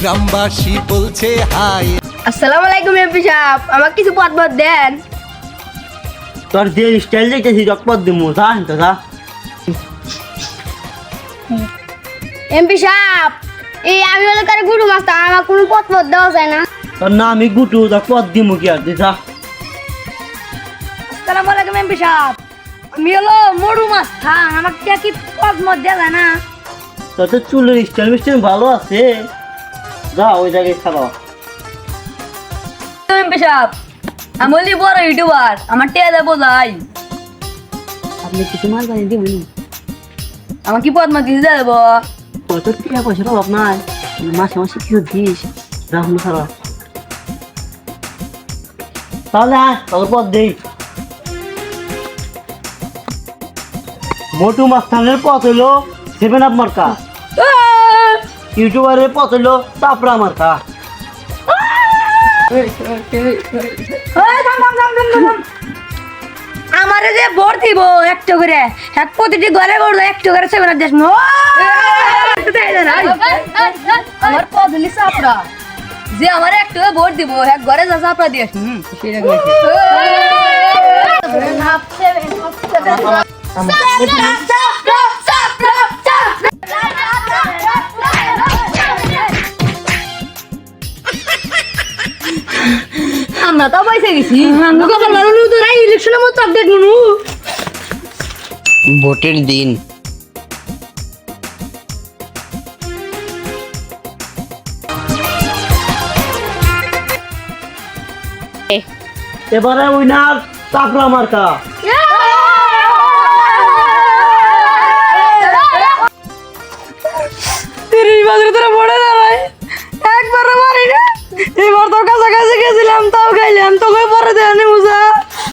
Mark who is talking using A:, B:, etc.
A: গ্রামবাসী বলছে হাই।
B: আসসালামু আলাইকুম এমপি সাহেব। আমাকে কিছু পথ পথ দেন।
C: তোর যে স্টাইল দেখতেছি রকপত দিমু যা তো যা।
B: এমপি সাহেব এই আমি হলে কারে গুরু মাস্টার আমার কোনো পথ পথ দেওয়া যায় না।
C: তোর না আমি গুটু রকপত দিমু কি আর যা।
B: আসসালামু আলাইকুম এমপি সাহেব। আমি হলো মরু মাছ থান আমাকে কি পথ মত দেওয়া না?
C: তোর তো চুলের স্টাইল মিস্টাইল ভালো আছে। যা ওই জায়গায় খাবা
B: এমপি সাহেব আমি বলি বড় ইউটিউবার আমার টিয়া দেবো যাই
D: আপনি কিছু মাল বানিয়ে দিবেন
B: আমার কি দিতে দেবো?
D: কত টাকা পয়সার অভাব নাই মাসে মাসে কিছু দিস রাহুল খারাপ
C: তাহলে আয় তোর পথ দেই। মোটু মাস্তানের পথ হলো সেভেন আপ মার্কা ইউটিউবারের পথ হলো তাপরা মার্কা
B: আমারে যে ভোট দিব একটু করে এক প্রতিটি ঘরে ভোট একটু করে সেভেন দেশ আমার পদলি চাপড়া। যে আমার একটু ভোট দিব এক ঘরে যা চাপড়া দিয়ে হুম সেটা আমরা তো পয়সা গেছি ইলেকশনের মতো আপডেট মনু
E: ভোটের দিন।
C: এবারে উইনার তাপরা মার্কা।
B: তিরিশ বছর ধরে পড়ে দাঁড়ায় একবার মারি না